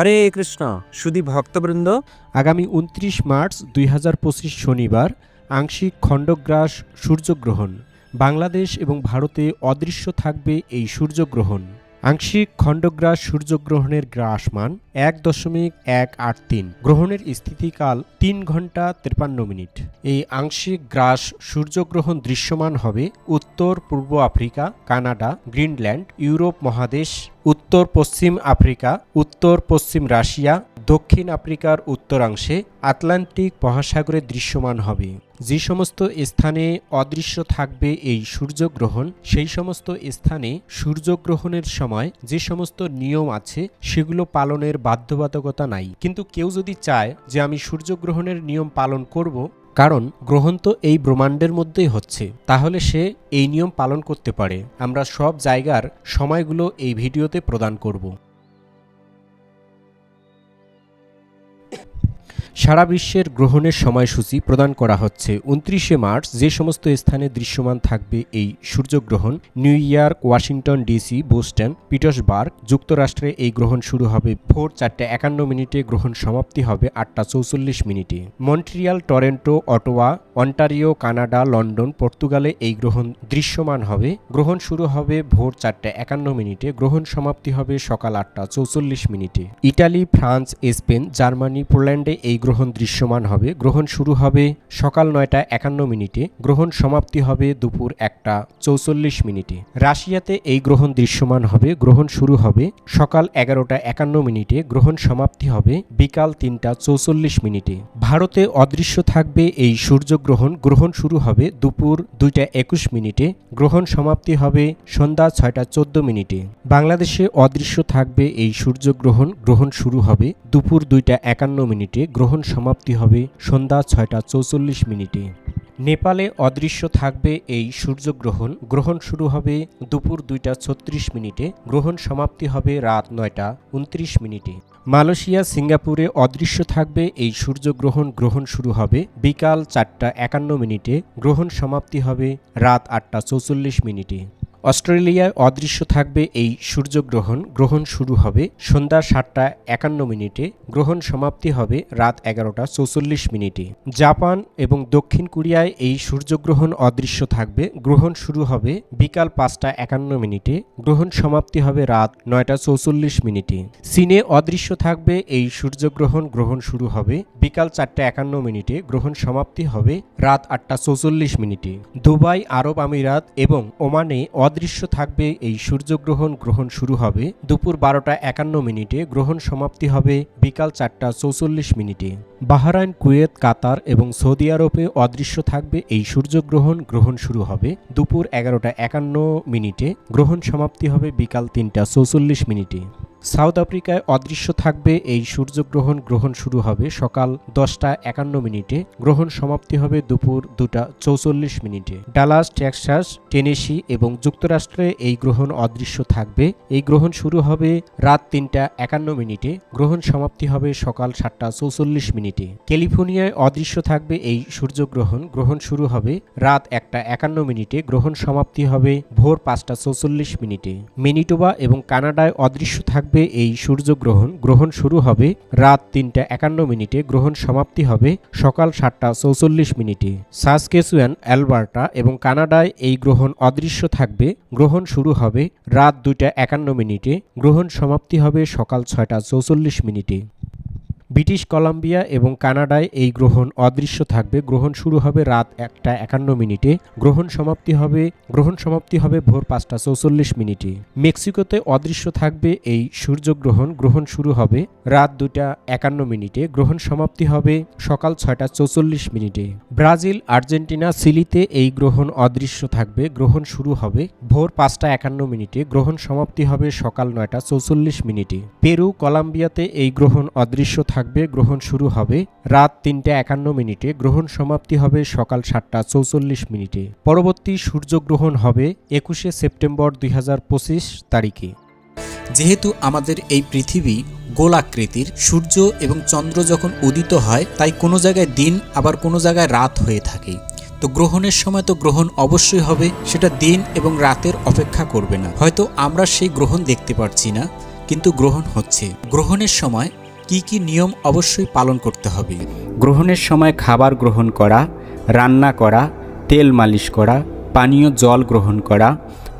হরে কৃষ্ণ সুদী ভক্তবৃন্দ। আগামী উনত্রিশ মার্চ দুই হাজার পঁচিশ শনিবার আংশিক খণ্ডগ্রাস সূর্যগ্রহণ। বাংলাদেশ এবং ভারতে অদৃশ্য থাকবে এই সূর্যগ্রহণ। আংশিক খণ্ডগ্রাস সূর্যগ্রহণের গ্রাসমান এক দশমিক এক আট তিন। গ্রহণের স্থিতিকাল তিন ঘণ্টা তেপান্ন মিনিট। এই আংশিক গ্রাস সূর্যগ্রহণ দৃশ্যমান হবে উত্তর পূর্ব আফ্রিকা, কানাডা, গ্রিনল্যান্ড, ইউরোপ মহাদেশ, উত্তর পশ্চিম আফ্রিকা, উত্তর পশ্চিম রাশিয়া দক্ষিণ আফ্রিকার উত্তরাংশে আটলান্টিক মহাসাগরে দৃশ্যমান হবে। যে সমস্ত স্থানে অদৃশ্য থাকবে এই সূর্যগ্রহণ, সেই সমস্ত স্থানে সূর্যগ্রহণের সময় যে সমস্ত নিয়ম আছে, সেগুলো পালনের বাধ্যবাধকতা নাই। কিন্তু কেউ যদি চায় যে আমি সূর্যগ্রহণের নিয়ম পালন করব, কারণ গ্রহণ তো এই ব্রহ্মাণ্ডের মধ্যেই হচ্ছে, তাহলে সে এই নিয়ম পালন করতে পারে। আমরা সব জায়গার সময়গুলো এই ভিডিওতে প্রদান করব। সারা বিশ্বের গ্রহণের সময়সূচি প্রদান করা হচ্ছে। উনত্রিশে মার্চ যে সমস্ত স্থানে দৃশ্যমান থাকবে এই সূর্যগ্রহণ, New York, Washington DC, Boston, Petersburg, যুক্তরাষ্ট্রে এই গ্রহণ শুরু হবে ভোর চারটে একান্ন মিনিটে। গ্রহণ সমাপ্তি হবে আটটা চৌচল্লিশ মিনিটে। Montreal, Toronto, Ottawa, Ontario, Canada, London, পর্তুগালে এই গ্রহণ দৃশ্যমান হবে। গ্রহণ শুরু হবে ভোর চারটে একান্ন মিনিটে। গ্রহণ সমাপ্তি হবে সকাল আটটা চৌচল্লিশ মিনিটে। ইটালি, ফ্রান্স, স্পেন, জার্মানি, পোল্যান্ডে এই গ্রহণ দৃশ্যমান হবে। গ্রহণ শুরু হবে সকাল নয়টা একান্ন মিনিটে। গ্রহণ সমাপ্তি হবে দুপুর একটা চৌচল্লিশ মিনিটে। রাশিয়াতে এই গ্রহণ দৃশ্যমান হবে। গ্রহণ শুরু হবে সকাল এগারোটা একান্ন মিনিটে। গ্রহণ সমাপ্তি হবে বিকাল তিনটা চৌচল্লিশ মিনিটে। ভারতে অদৃশ্য থাকবে এই সূর্যগ্রহণ। গ্রহণ শুরু হবে দুপুর দুইটা একুশ মিনিটে। গ্রহণ সমাপ্তি হবে সন্ধ্যা ছয়টা চোদ্দ মিনিটে। বাংলাদেশে অদৃশ্য থাকবে এই সূর্যগ্রহণ। গ্রহণ শুরু হবে দুপুর দুইটা একান্ন মিনিটে। গ্রহণ সমাপ্তি হবে সন্ধ্যা ছয়টা চৌচল্লিশ মিনিটে। নেপালে অদৃশ্য থাকবে এই সূর্যগ্রহণ। গ্রহণ শুরু হবে দুপুর দুইটা ছত্রিশ মিনিটে। গ্রহণ সমাপ্তি হবে রাত নয়টা উনত্রিশ মিনিটে। মালয়েশিয়া, সিঙ্গাপুরে অদৃশ্য থাকবে এই সূর্যগ্রহণ। গ্রহণ শুরু হবে বিকাল চারটা একান্ন মিনিটে। গ্রহণ সমাপ্তি হবে রাত আটটা চৌচল্লিশ মিনিটে। অস্ট্রেলিয়ায় অদৃশ্য থাকবে এই সূর্যগ্রহণ। গ্রহণ শুরু হবে সন্ধ্যা সাতটা একান্ন মিনিটে। গ্রহণ সমাপ্তি হবে রাত এগারোটা চৌচল্লিশ মিনিটে। জাপান এবং দক্ষিণ কোরিয়ায় এই সূর্যগ্রহণ অদৃশ্য থাকবে। গ্রহণ শুরু হবে বিকাল পাঁচটা একান্ন মিনিটে। গ্রহণ সমাপ্তি হবে রাত নয়টা চৌচল্লিশ মিনিটে। চীনে অদৃশ্য থাকবে এই সূর্যগ্রহণ। গ্রহণ শুরু হবে বিকাল চারটা একান্ন মিনিটে। গ্রহণ সমাপ্তি হবে রাত আটটা চৌচল্লিশ মিনিটে। দুবাই, আরব আমিরাত এবং ওমানে অদৃশ্য থাকবে এই সূর্যগ্রহণ গ্রহণ শুরু হবে দুপুর বারোটা একান্ন মিনিটে, গ্রহণ সমাপ্তি হবে বিকাল চারটা চৌচল্লিশ মিনিটে। বাহরাইন, কুয়েত, কাতার এবং সৌদি আরবে অদৃশ্য থাকবে এই সূর্যগ্রহণ গ্রহণ শুরু হবে দুপুর এগারোটা একান্ন মিনিটে, গ্রহণ সমাপ্তি হবে বিকাল তিনটা চৌচল্লিশ মিনিটে। সাউথ আফ্রিকায় অদৃশ্য থাকবে এই সূর্যগ্রহণ। গ্রহণ শুরু হবে সকাল দশটা একান্ন মিনিটে। গ্রহণ সমাপ্তি হবে দুপুর দুটা চৌচল্লিশ মিনিটে। ডালাস, টেক্সাস, টেনেসি এবং যুক্তরাষ্ট্রে এই গ্রহণ অদৃশ্য থাকবে। এই গ্রহণ শুরু হবে রাত তিনটা একান্ন মিনিটে। গ্রহণ সমাপ্তি হবে সকাল সাতটা চৌচল্লিশ মিনিটে। ক্যালিফোর্নিয়ায় অদৃশ্য থাকবে এই সূর্যগ্রহণ। গ্রহণ শুরু হবে রাত একটা একান্ন মিনিটে। গ্রহণ সমাপ্তি হবে ভোর পাঁচটা চৌচল্লিশ মিনিটে। মেনিটোবা এবং কানাডায় অদৃশ্য থাকবে থাকবে এই সূর্যগ্রহণ। গ্রহণ শুরু হবে রাত তিনটা একান্ন মিনিটে। গ্রহণ সমাপ্তি হবে সকাল সাতটা চৌচল্লিশ মিনিটে। সাসকেসুয়ান, অ্যালবার্টা এবং কানাডায় এই গ্রহণ অদৃশ্য থাকবে। গ্রহণ শুরু হবে রাত দুইটা একান্ন মিনিটে। গ্রহণ সমাপ্তি হবে সকাল ছয়টা চৌচল্লিশ মিনিটে। ব্রিটিশ কলাম্বিয়া এবং কানাডায় এই গ্রহণ অদৃশ্য থাকবে। গ্রহণ শুরু হবে রাত একটা একান্ন মিনিটে। গ্রহণ সমাপ্তি হবে, গ্রহণ সমাপ্তি হবে ভোর পাঁচটা চৌচল্লিশ মিনিটে। মেক্সিকোতে অদৃশ্য থাকবে এই সূর্যগ্রহণ। গ্রহণ শুরু হবে রাত দুটা একান্ন মিনিটে। গ্রহণ সমাপ্তি হবে সকাল ছয়টা চৌচল্লিশ মিনিটে। ব্রাজিল, আর্জেন্টিনা, সিলিতে এই গ্রহণ অদৃশ্য থাকবে। গ্রহণ শুরু হবে ভোর পাঁচটা একান্ন মিনিটে। গ্রহণ সমাপ্তি হবে সকাল নয়টা চৌচল্লিশ মিনিটে। পেরু, কলাম্বিয়াতে এই গ্রহণ অদৃশ্য থাকবে। গ্রহণ শুরু হবে রাত তিনটা একান্ন মিনিটে, গ্রহণ সমাপ্তি হবে সকাল সাতটা চৌচল্লিশ মিনিটে। পরবর্তী সূর্যগ্রহণ হবে একুশে সেপ্টেম্বর দুই তারিখে। যেহেতু আমাদের এই পৃথিবী গোলাকৃতির, সূর্য এবং চন্দ্র যখন উদিত হয়, তাই কোনো জায়গায় দিন আবার কোনো জায়গায় রাত হয়ে থাকে। তো গ্রহণের সময় তো গ্রহণ অবশ্যই হবে, সেটা দিন এবং রাতের অপেক্ষা করবে না। হয়তো আমরা সেই গ্রহণ দেখতে পারছি না, কিন্তু গ্রহণ হচ্ছে। গ্রহণের সময় কি কি নিয়ম অবশ্যই পালন করতে হবে? গ্রহণের সময় খাবার গ্রহণ করা, রান্না করা, তেল মালিশ করা, পানীয় জল গ্রহণ করা,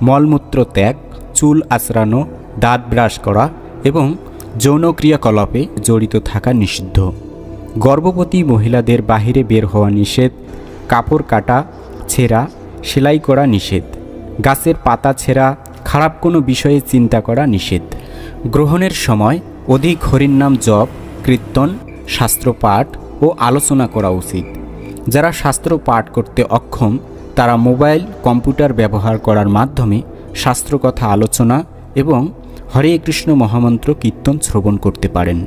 মলমূত্র ত্যাগ, চুল আঁচড়ানো দাঁত ব্রাশ করা এবং যৌন ক্রিয়াকলাপে জড়িত থাকা নিষিদ্ধ। গর্ভবতী মহিলাদের বাহিরে বের হওয়া নিষেধ, কাপড় কাটা, ছেঁড়া, সেলাই করা নিষেধ, গাছের পাতা ছেঁড়া, খারাপ কোনো বিষয়ে চিন্তা করা নিষেধ। গ্রহণের সময় অধিক হরিনাম জপ, কীর্তন, শাস্ত্রপাঠ ও আলোচনা করা উচিত। যারা শাস্ত্র পাঠ করতে অক্ষম, তারা মোবাইল, কম্পিউটার ব্যবহার করার মাধ্যমে শাস্ত্রকথা আলোচনা এবং হরে কৃষ্ণ মহামন্ত্র কীর্তন শ্রবণ করতে পারেন।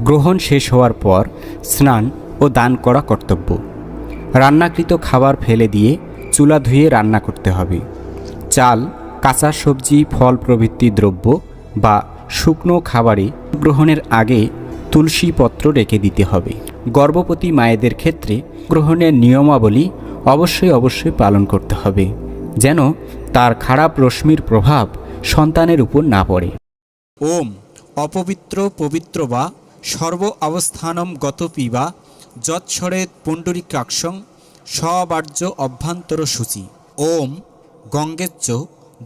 গ্রহণ শেষ হওয়ার পর স্নান ও দান করা কর্তব্য। রান্নাকৃত খাবার ফেলে দিয়ে চুলা ধুয়ে রান্না করতে হবে। চাল, কাঁচা সবজি, ফল প্রভৃতি দ্রব্য বা শুকনো খাবারে গ্রহণের আগে তুলসী পত্র রেখে দিতে হবে। গর্ভবতী মায়েদের ক্ষেত্রে গ্রহণের নিয়মাবলী অবশ্যই অবশ্যই পালন করতে হবে, যেন তার খারাপ রশ্মির প্রভাব সন্তানের উপর না পড়ে। ওম অপবিত্র পবিত্র বা সর্ব অবস্থানম গত পিবা যৎসরেত পুণ্ডরিকাক্ষং সবার্য অভ্যন্তর সূচি ওম গঙ্গেচ্চ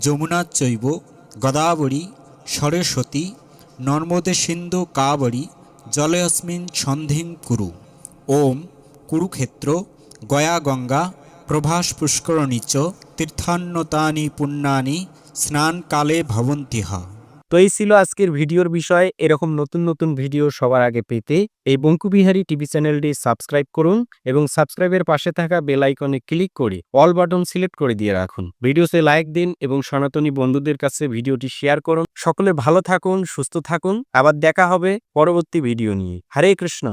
যমুনাচৈব গদাবরী সরস্বতী, নর্মদে সিন্ধু কাবরী, জলয়স্মিন সন্ধিং কুরু। ওম কুরুক্ষেত্র, গয়া গঙ্গা, প্রভাস পুষ্করণী চ, তীর্থান্নতানি পুণ্যানি, স্নানকালে ভবন্তিহা। তো এই ছিল আজকের ভিডিওর বিষয়ে। এরকম নতুন নতুন ভিডিও সবার আগে পেতে এই বঙ্কুবিহারী টিভি চ্যানেলটি সাবস্ক্রাইব করুন এবং সাবস্ক্রাইবের পাশে থাকা বেল আইকনে ক্লিক করে অল বাটন সিলেক্ট করে দিয়ে রাখুন। ভিডিওতে লাইক দিন এবং সনাতনী বন্ধুদের কাছে ভিডিওটি শেয়ার করুন। সকলে ভালো থাকুন, সুস্থ থাকুন। আবার দেখা হবে পরবর্তী ভিডিও নিয়ে। হরে কৃষ্ণ।